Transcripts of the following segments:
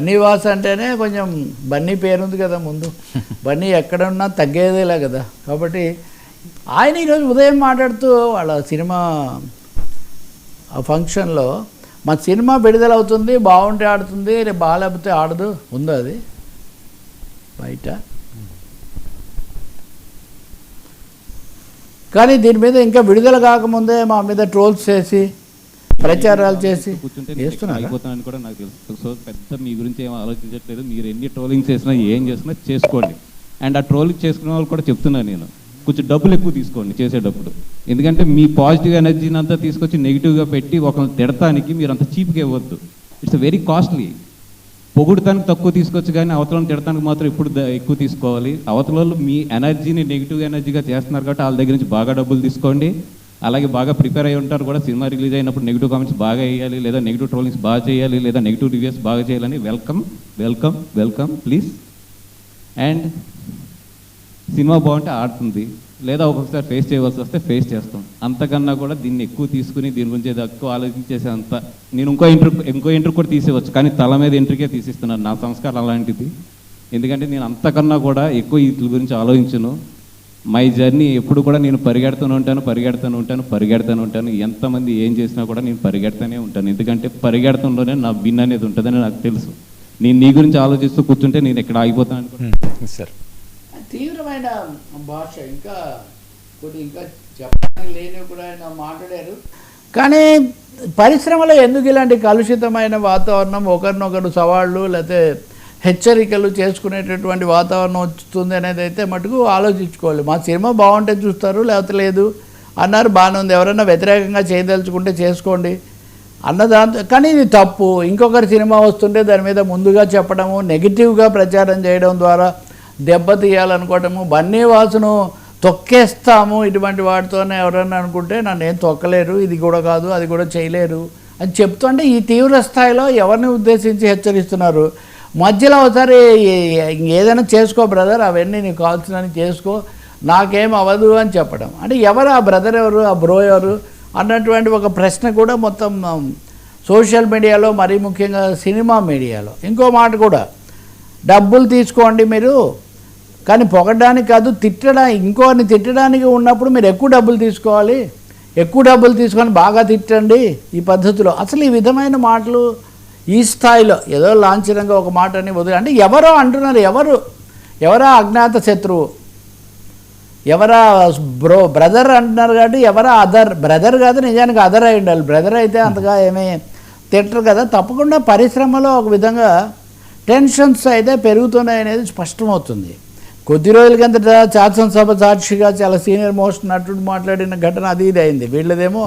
బన్నీవాస్ అంటేనే కొంచెం బన్నీ పేరుంది కదా ముందు. బన్నీ ఎక్కడున్నా తగ్గేదేలా కదా. కాబట్టి ఆయన ఈరోజు ఉదయం మాట్లాడుతూ వాళ్ళ సినిమా ఆ ఫంక్షన్లో మా సినిమా విడుదలవుతుంది బాగుంటే ఆడుతుంది రేపు బాగాలేకపోతే ఆడదు ఉందో అది? బయట. కానీ దీని మీద ఇంకా విడుదల కాకముందే మా మీద ట్రోల్స్ చేసి ప్రచారాలు చేసి కూర్చుంటే నేను ఎక్కడ చేస్తున్నారా? ఆగిపోతానని కూడా నాకు తెలుసు. సో పెద్ద మీ గురించి ఏం ఆలోచించట్లేదు. మీరు ఎన్ని ట్రోలింగ్ చేసినా ఏం చేసినా చేసుకోండి. అండ్ ఆ ట్రోలింగ్ చేసుకునే వాళ్ళు కూడా చెప్తున్నాను నేను. కొంచెం డబ్బులు ఎక్కువ తీసుకోండి చేసేటప్పుడు. ఎందుకంటే మీ పాజిటివ్ ఎనర్జీని అంతా తీసుకొచ్చి నెగిటివ్గా పెట్టి ఒకరిని తిడటానికి మీరు అంత చీప్గా ఇవ్వద్దు. ఇట్స్ వెరీ కాస్ట్లీ పొగుడుతానికి తక్కువ తీసుకోవచ్చు కానీ అవతలను తిడటానికి మాత్రం ఇప్పుడు ఎక్కువ తీసుకోవాలి. అవతల మీ ఎనర్జీని నెగిటివ్ ఎనర్జీగా చేస్తున్నారు కాబట్టి వాళ్ళ దగ్గర నుంచి బాగా డబ్బులు తీసుకోండి. అలాగే బాగా ప్రిపేర్ అయి ఉంటారు కూడా. సినిమా రిలీజ్ అయినప్పుడు నెగిటివ్ కామెంట్స్ బాగా వేయాలి లేదా నెగిటివ్ ట్రోలింగ్స్ బాగా చేయాలి లేదా నెగిటివ్ రివ్యూస్ బాగా చేయాలని welcome welcome welcome please and cinema బాగుంటే ఆడుతుంది. లేదా ఒక్కొక్కసారి ఫేస్ చేయవలసి వస్తే ఫేస్ చేస్తాం. అంతకన్నా కూడా దీన్ని ఎక్కువ తీసుకుని దీని గురించి ఎక్కువ ఆలోచించేసేంత నేను ఇంకో ఇంటర్ ఇంకో ఇంటర్ కూడా తీసేవచ్చు కానీ తల మీద ఇంటర్కే తీసిస్తున్నాను నా సంస్కారం అలాంటిది. ఎందుకంటే నేను అంతకన్నా కూడా ఎక్కువ వీటి గురించి ఆలోచించను. మై జర్నీ ఎప్పుడు కూడా నేను పరిగెడుతూనే ఉంటాను పరిగెడుతూనే ఉంటాను పరిగెడుతూనే ఉంటాను. ఎంతమంది ఏం చేసినా కూడా నేను పరిగెడుతూనే ఉంటాను. ఎందుకంటే పరిగెడతంలోనే నా విన్ అనేది ఉంటుందని నాకు తెలుసు. నేను నీ గురించి ఆలోచిస్తూ కూర్చుంటే నేను ఎక్కడ ఆగిపోతాను సార్. తీవ్రమైన భాష ఇంకా కొన్ని ఇంకా చెప్పడానికి లేనివి కూడా ఆయన మాట్లాడారు. కానీ పరిశ్రమలో ఎందుకు ఇలాంటి కలుషితమైన వాతావరణం? ఒకరినొకరు సవాళ్ళు లేకపోతే హెచ్చరికలు చేసుకునేటటువంటి వాతావరణం వస్తుంది అనేది అయితే మటుకు ఆలోచించుకోవాలి. మా సినిమా బాగుంటే చూస్తారు లేకపోతే లేదు అన్నారు బాగానే ఉంది. ఎవరైనా వ్యతిరేకంగా చేయదలుచుకుంటే చేసుకోండి అన్న దాంతో. కానీ ఇది తప్పు. ఇంకొకరి సినిమా వస్తుంటే దాని మీద ముందుగా చెప్పడము నెగిటివ్గా ప్రచారం చేయడం ద్వారా దెబ్బతీయాలనుకోవటము బన్నీ వాసును తొక్కేస్తాము ఇటువంటి వాటితోనే ఎవరైనా అనుకుంటే నన్ను ఏం తొక్కలేరు ఇది కూడా కాదు అది కూడా చేయలేరు అని చెప్తుంటే ఈ తీవ్ర స్థాయిలో ఎవరిని ఉద్దేశించి హెచ్చరిస్తున్నారు? మధ్యలో ఒకసారి ఏదైనా చేసుకో బ్రదర్ అవన్నీ నీకు కావాల్సినవి చేసుకో. నాకేం అవ్వదు అని చెప్పడం. అంటే ఎవరు ఆ బ్రదర్ ఎవరు ఆ బ్రో ఎవరు అన్నటువంటి ఒక ప్రశ్న కూడా మొత్తం సోషల్ మీడియాలో మరీ ముఖ్యంగా సినిమా మీడియాలో. ఇంకో మాట కూడా డబ్బులు తీసుకోండి మీరు కానీ పొగడానికి కాదు తిట్టడానికి ఇంకోని తిట్టడానికి ఉన్నప్పుడు మీరు ఎక్కువ డబ్బులు తీసుకోవాలి. ఎక్కువ డబ్బులు తీసుకొని బాగా తిట్టండి ఈ పద్ధతిలో. అసలు ఈ విధమైన మాటలు ఈ స్థాయిలో ఏదో లాంఛనంగా ఒక మాట అని వదిలి అంటే ఎవరో అంటున్నారు ఎవరు ఎవరా అజ్ఞాత శత్రువు? ఎవరా బ్రో బ్రదర్ అంటున్నారు కాబట్టి ఎవరా అదర్ బ్రదర్ కాదు నిజానికి అదర్ అయి ఉండాలి. బ్రదర్ అయితే అంతగా ఏమీ తిట్టరు కదా. తప్పకుండా పరిశ్రమలో ఒక విధంగా టెన్షన్స్ అయితే పెరుగుతున్నాయి అనేది స్పష్టమవుతుంది. కొద్ది రోజుల కిందట శాసనసభ సాక్షిగా చాలా సీనియర్ మోస్ట్ నటుడు మాట్లాడిన ఘటన అది ఇది అయింది. వీళ్ళదేమో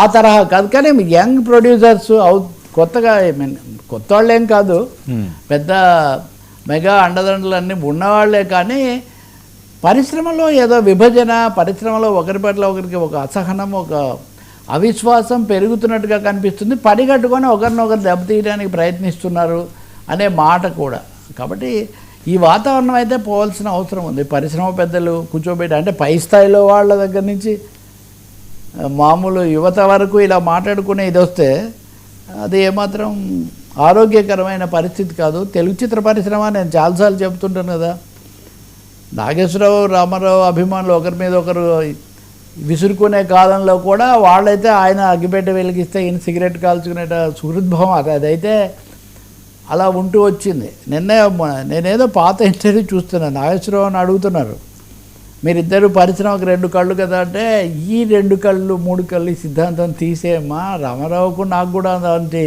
ఆ తరహా కాదు. కానీ యంగ్ ప్రొడ్యూసర్స్ అవు కొత్తగా కొత్త వాళ్ళేం కాదు. పెద్ద మెగా అండదండలు అన్నీ ఉన్నవాళ్ళే కానీ పరిశ్రమలో ఏదో విభజన పరిశ్రమలో ఒకరి పట్ల ఒకరికి ఒక అసహనం ఒక అవిశ్వాసం పెరుగుతున్నట్టుగా కనిపిస్తుంది. పడిగట్టుకొని ఒకరినొకరు దెబ్బతీయడానికి ప్రయత్నిస్తున్నారు అనే మాట కూడా. కాబట్టి ఈ వాతావరణం అయితే పోవాల్సిన అవసరం ఉంది. పరిశ్రమ పెద్దలు కూర్చోబెట్టి అంటే పై స్థాయిలో వాళ్ళ దగ్గర నుంచి మామూలు యువత వరకు ఇలా మాట్లాడుకునే ఇది వస్తే అది ఏమాత్రం ఆరోగ్యకరమైన పరిస్థితి కాదు. తెలుగు చిత్ర పరిశ్రమ నేను చాలాసార్లు చెప్తుంటాను కదా. నాగేశ్వరరావు రామారావు అభిమానులు ఒకరి మీద ఒకరు విసురుకునే కాలంలో కూడా వాళ్ళైతే ఆయన అగ్గిపెట్టె వెలిగిస్తే ఈయన సిగరెట్ కాల్చుకునే సుహృద్భావం అది. అదైతే అలా ఉంటూ వచ్చింది. నిన్నే నేనేదో పాత ఇంటర్వ్యూ చూస్తున్నాను నాగేశ్వరరావు అని అడుగుతున్నారు. మీరిద్దరు పరిశ్రమకు రెండు కళ్ళు కదా అంటే ఈ రెండు కళ్ళు మూడు కళ్ళు ఈ సిద్ధాంతం తీసేయమ్మా. రామారావుకు నాకు కూడా అలాంటి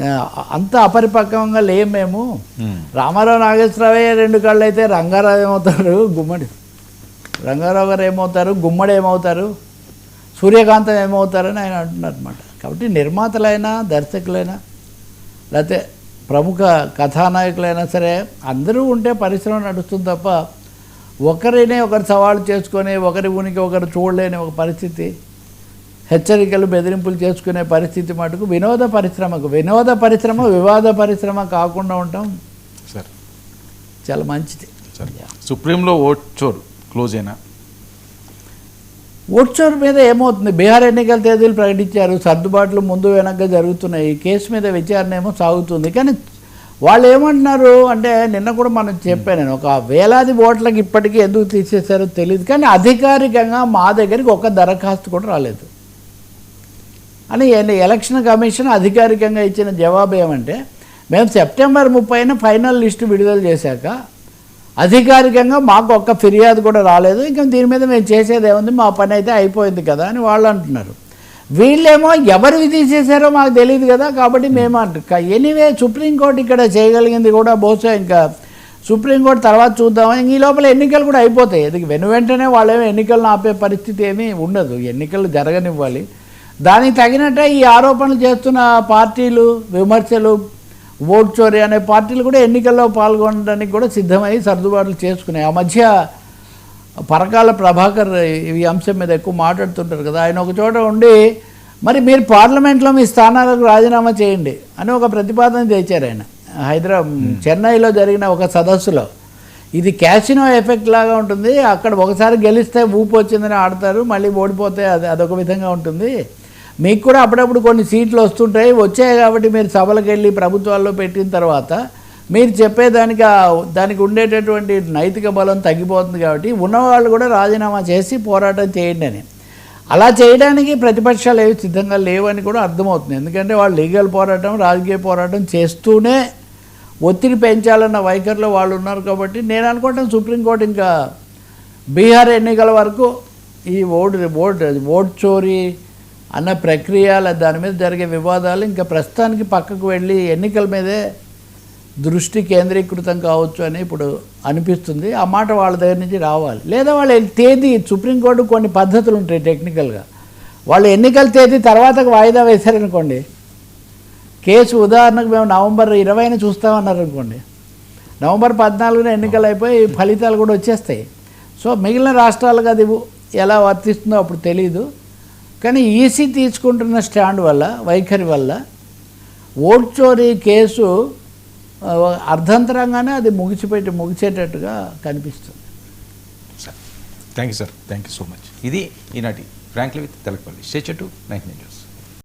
ఆ, అంత అపరిపక్వంగా లేం మేము. రామారావు నాగేశ్వరరావే రెండు కళ్ళు అయితే రంగారావు ఏమవుతారు? గుమ్మడి. రంగారావు గారు ఏమవుతారు? గుమ్మడి ఏమవుతారు? సూర్యకాంతం ఏమవుతారని ఆయన అంటున్నారు అనమాట కాబట్టి నిర్మాతలైనా దర్శకులైనా లేకపోతే ప్రముఖ కథానాయకులైనా సరే అందరూ ఉంటే పరిశ్రమ నడుస్తుంది తప్ప ఒకరినే ఒకరు సవాలు చేసుకొని ఒకరి ఉనికి ఒకరు చూడలేని ఒక పరిస్థితి హెచ్చరికలు బెదిరింపులు చేసుకునే పరిస్థితి మటుకు వినోద పరిశ్రమకు వినోద పరిశ్రమ వివాద పరిశ్రమ కాకుండా ఉండటం సార్. చాలా మంచిది. సుప్రీంలో ఓట్ చోర్ క్లోజ్ అయినా? ఓట్చోర్ మీద ఏమవుతుంది? బీహార్ ఎన్నికల తేదీలు ప్రకటించారు సర్దుబాట్లు ముందు వెనక్గా జరుగుతున్నాయి కేసు మీద విచారణ ఏమో సాగుతుంది. కానీ వాళ్ళు ఏమంటున్నారు అంటే నిన్న కూడా మనం చెప్పాను నేను ఒక వేలాది ఓట్లకి ఇప్పటికీ ఎందుకు తీసేశారో తెలియదు కానీ అధికారికంగా మా దగ్గరికి ఒక దరఖాస్తు కూడా రాలేదు. అని ఎలక్షన్ కమిషన్ అధికారికంగా ఇచ్చిన జవాబు ఏమంటే మేము సెప్టెంబర్ ముప్పైన ఫైనల్ లిస్టు విడుదల చేశాక అధికారికంగా మాకు ఒక్క ఫిర్యాదు కూడా రాలేదు ఇంకా దీని మీద మేము చేసేది ఏముంది మా పని అయితే అయిపోయింది కదా అని వాళ్ళు అంటున్నారు. వీళ్ళేమో ఎవరు తీసేశారో మాకు తెలియదు కదా కాబట్టి మేము అంట ఎనీవే సుప్రీంకోర్టు ఇక్కడ చేయగలిగింది కూడా బహుశా ఇంకా సుప్రీంకోర్టు తర్వాత చూద్దామని ఇంక ఈ లోపల ఎన్నికలు కూడా అయిపోతాయి. ఇది వెను వెంటనే వాళ్ళేమో ఎన్నికలను ఆపే పరిస్థితి ఏమీ ఉండదు. ఎన్నికలు జరగనివ్వాలి. దానికి తగినట్టే ఈ ఆరోపణలు చేస్తున్న పార్టీలు విమర్శలు ఓట్ చోరీ అనే పార్టీలు కూడా ఎన్నికల్లో పాల్గొనడానికి కూడా సిద్ధమై సర్దుబాట్లు చేసుకున్నాయి. ఆ మధ్య పరకాల ప్రభాకర్ ఈ అంశం మీద ఎక్కువ మాట్లాడుతుంటారు కదా. ఆయన ఒక చోట ఉండి మరి మీరు పార్లమెంట్లో మీ స్థానాలకు రాజీనామా చేయండి అని ఒక ప్రతిపాదన తెచ్చారు ఆయన. హైదరాబాద్ చెన్నైలో జరిగిన ఒక సదస్సులో. ఇది క్యాసినో ఎఫెక్ట్ లాగా ఉంటుంది. అక్కడ ఒకసారి గెలిస్తే ఊపు వచ్చిందని ఆడతారు మళ్ళీ ఓడిపోతే అది అదొక విధంగా ఉంటుంది. మీకు కూడా అప్పుడప్పుడు కొన్ని సీట్లు వస్తుంటాయి. వచ్చాయి కాబట్టి మీరు సభలకు వెళ్ళి ప్రభుత్వాల్లో పెట్టిన తర్వాత మీరు చెప్పేదానికి ఆ- దానికి ఉండేటటువంటి నైతిక బలం తగ్గిపోతుంది కాబట్టి ఉన్నవాళ్ళు కూడా రాజీనామా చేసి పోరాటం చేయండి అని. అలా చేయడానికి ప్రతిపక్షాలు ఏవి సిద్ధంగా లేవని కూడా అర్థమవుతుంది. ఎందుకంటే వాళ్ళు లీగల్ పోరాటం రాజకీయ పోరాటం చేస్తూనే ఒత్తిడి పెంచాలన్న వైఖరిలో వాళ్ళు ఉన్నారు కాబట్టి నేను అనుకుంటాను సుప్రీంకోర్టు ఇంకా బీహార్ ఎన్నికల వరకు ఈ ఓటు ఓట్ ఓటు చోరీ అన్న ప్రక్రియ దాని మీద జరిగే వివాదాలు ఇంకా ప్రస్తుతానికి పక్కకు వెళ్ళి ఎన్నికల మీదే దృష్టి కేంద్రీకృతం కావచ్చు అని ఇప్పుడు అనిపిస్తుంది. ఆ మాట వాళ్ళ దగ్గర నుంచి రావాలి. లేదా వాళ్ళ తేదీ సుప్రీంకోర్టు కొన్ని పద్ధతులు ఉంటాయి టెక్నికల్గా. వాళ్ళు ఎన్నికల తేదీ తర్వాత వాయిదా వేశారనుకోండి. కేసు ఉదాహరణకు మేము నవంబర్ ఇరవైన చూస్తామన్నారు అనుకోండి నవంబర్ పద్నాలుగున ఎన్నికలు అయిపోయి ఫలితాలు కూడా వచ్చేస్తాయి. సో మిగిలిన రాష్ట్రాలకు అది ఎలా వర్తిస్తుందో అప్పుడు తెలియదు కానీ ఈసీ తీసుకుంటున్న స్టాండ్ వల్ల వైఖరి వల్ల ఓట్ చోరీ కేసు అర్ధంతరంగానే అది ముగిసిపెట్టి ముగిసేటట్టుగా కనిపిస్తుంది. Sir. Thank you sir. Thank you so much. ఇది ఈనాటి frankly with Telakapalli. Stature to nine news.